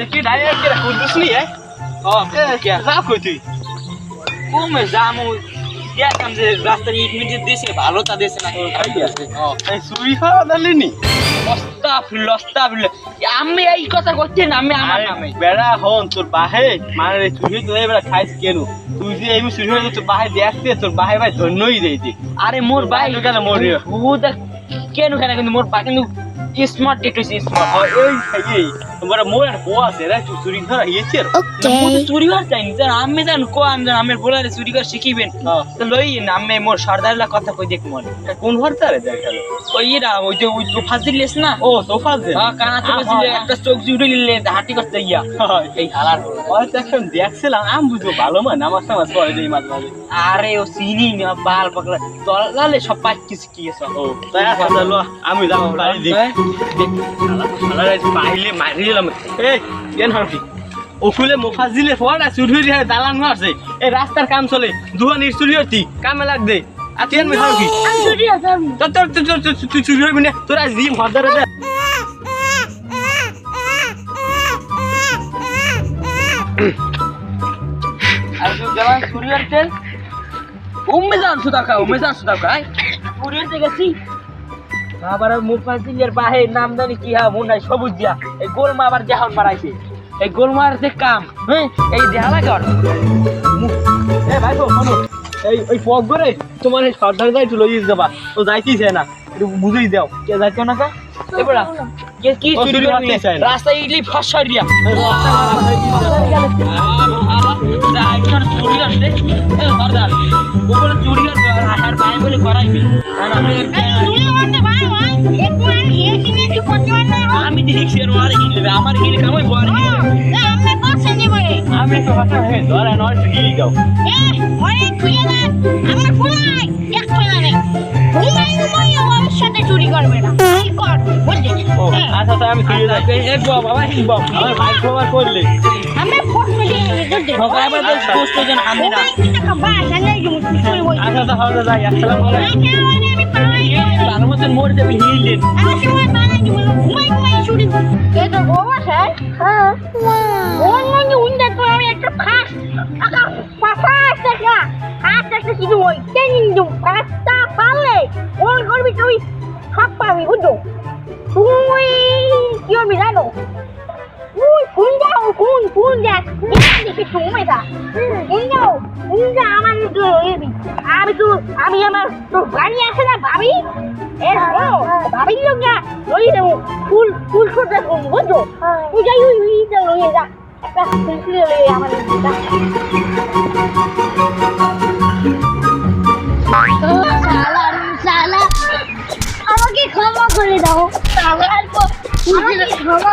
যাই আর কি কুদুস নি এ ও কে? যা কই তুই। কমে জামু দেখলাম যে রাস্তার ইট মিট দিয়েছে ভালো তা দিয়েছে না ও এই চুরি খাওয়া দালিনি অস্তাফিরুল্লাহ অস্তাফিরুল্লাহ আমি এই কথা করছি না আমি আমার নামে। বেড়া হন তোর বাহে মানে চুরি তো এবার খাইছ কেন? তুই যে এই চুরি হয়ে তোর বাহে দেখতে তোর বাহে ভাই ধন্যই দেইছে আরে মোর ভাই কেন মরিও? কেন কেন কিন্তু মোর ভাই কিন্তু স্মার্ট একটু স্মার্ট এই এই তোমার মোর আর বউ আছে রে চুরি ধরা হিয়েছে মোর তো চুরি কর চাইনি জান আমি জান কো আমি জান আমি বলারে চুরি কর শিখিবেন তো লই না আমি মোর সর্দারলা কথা কই দেখ মনে কোন ভরতা রে দেখাল ওই এরা ওই যে ওই তো ফাজিল লেস না ও সোফা যে হ্যাঁ কানা আহা। ছিল একটা চোখ জুড়ে নিলে হাঁটি করতে গিয়া এই হালার ওই তো দেখছিলাম আম বুঝব ভালো মান আমার সমাজ পরে দেই মাঝে মাঝে আরে ও চিনি না বাল পাকলা তলালে সব পাঁচ কিছু কি আছে ও তাই আমি যাব বাড়ি দিই পাইলে মারি দিলাম এই কেন হবি ওকুলে চুরি হয়ে দালান মারছে এই রাস্তার কাম চলে দুহান চুরি হতি কামে লাগ দে আর তুই আমি চুরি আছে তোর তোর তোর তুই চুরি না দিম হরদারে দে আর তুই যেমন সুরিয়ার তেল উম্মে যান সুদা খা উম্মে যান সুদা খাই সুরিয়ার গেছি আবার মুফাজিলের বাহে নাম জানি কি হা মন নাই সবুজ দিয়া। এই গোলমা আবার দেহন বাড়াইছে এই গোলমার যে কাম হ্যাঁ এই দেহালা কর এ ভাই তো এই ওই পথ করে তোমার এই সর্দার যাই একটু লইয়ে যাবা। তো যাইতেই চায় না একটু বুঝেই দাও। কে যাচ্ছে না কা? এবারে কে কি চুরি চুরি করতে চায় রাস্তা ইডলি ফসর দিয়া। চুরি করতে দেখছি আর হিল আমার হিল কামাই বড় আমরা করছেন যে বলে আমি একটু হাঁটা হয়ে ধরে নয় একটু গিয়ে দাও। এ ওরে খুলে না আমার ফুলাই এক নেই ঘুমাই ঘুমাই আমার সাথে চুরি করবে না। এই কর বুঝলি ও আচ্ছা তাই আমি ফিরে যাই এক বাবা হিল বাবা আমার ভাই খবর করলে। আমরা ফটো দিয়ে দুধ সকালে আবার তো পোস্ট জন আমি না। আচ্ছা তো হবে যাই আসসালামু আলাইকুম। পাই তার মধ্যে মোর যাবে হিল দিন আমার সময় বানাই যে ঘুমাই ঘুমাই চুরি এ তো বাবা স্যার হ্যাঁ। ওর মধ্যে উন্ডা তো আমি একটা ফাঁস আকা পাপা একটা আচ্ছা একটা কিছু ওই কেন দিও কাজটা পারলে ওর করবি তুই সব পাবি বুঝছ? তুই কি করবি জানো? উই ফোন যাও ফোন ফোন যাক দেখি সময় দা ফোন যাও ফোন যা আমার এবি আমি তো আমি আমার তোর বাড়ি আছে না ভাবি? এ শোনো ভাবির লোক না লই দেবো ফুল ফুল ছোটা করব বুঝছ তুই যাই ওই ওইটা লইয়ে যা একটা পেন্সিল লইয়ে আমার যা। আমাকে ক্ষমা করে দাও সালার পর আমাকে ক্ষমা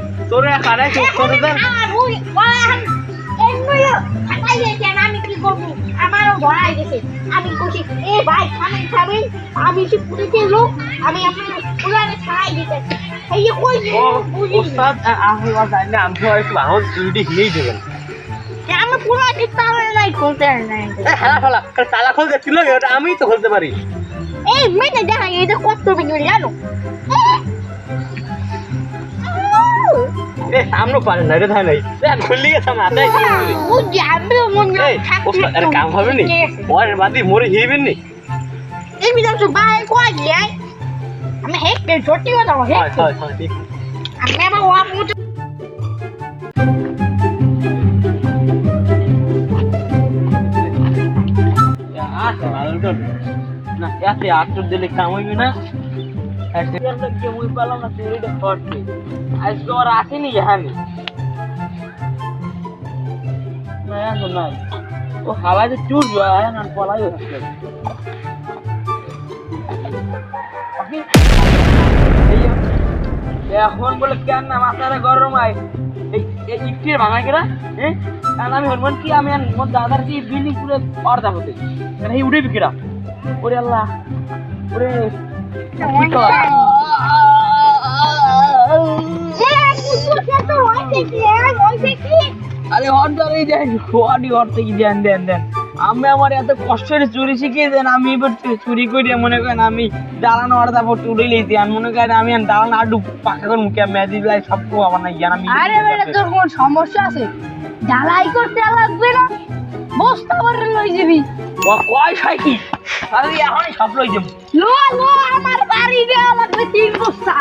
তোরে কারে কি করে দেন আমি কি করব? আমারও ধরাই গেছে। আমি এ ভাই আমি সে পুলিশের লোক আমি আপনার পুরানে ছাড়াই দিতে। এই যে কই বুঝি ওস্তাদ আমি জানি না আমি একটু দেবেন। আমি পুরো ঠিক তাহলে নাই খুলতে নাই। হালা ফালা তালা খুলতে ছিল আমি তো খুলতে পারি। এই মেয়েটা দেখা এটা কত বিক্রি জানো? এ সামনে পারে না রে ধাই নাই এ খুললি গেছে আমার হাতে বুঝি আমি মনে এই ওস্তাদ এর কাম হবে নি ওর বাদি মরে হিবেন নি এই বিধান তো বাইরে কই যায় আমি হেক্টে সত্যি কথা হয় হেক্টে হয় হয় ঠিক আমি আমার ওয়া মুটো না এতে আটর দিলে কাম হইবে না এতে মুই পালাম না এটা ফটকে আজকে ওর আসেনি এখানে। না, এখন নাই। ও হাওয়াতে চুর এখন পলাই হচ্ছে এখন বলে কেন না মাথাটা গরম হয়? এই ভাঙা কেরা হ্যাঁ কারণ আমি হরমোন কি? আমি আর মোর দাদার কি বিল্ডিং পুরো অর্ধা হতে। মানে এই উঠে বিকেরা ওরে আল্লাহ। ওরে কি কর? আরে হট ধরে দেন হটই হট থেকে দেন দেন দেন আমি আমার এত কষ্টের চুরি শিখিয়ে দেন আমি এবার চুরি করে মনে করেন আমি দালানো আর তারপর চুরি লইতে আর মনে করেন আমি আর দালান আডু পাকা করে মুখে মেদি লাই সব তো আমার না জ্ঞান আমি আরে বেটা তোর কোন সমস্যা আছে? ঢালাই করতে লাগবে না। বস্তা ভরে লই যাবি। ও কয় সাইকি আরে এখনই সব লই যাব। লো লো আমার বাড়ি দেওয়া লাগবে তিন বস্তা।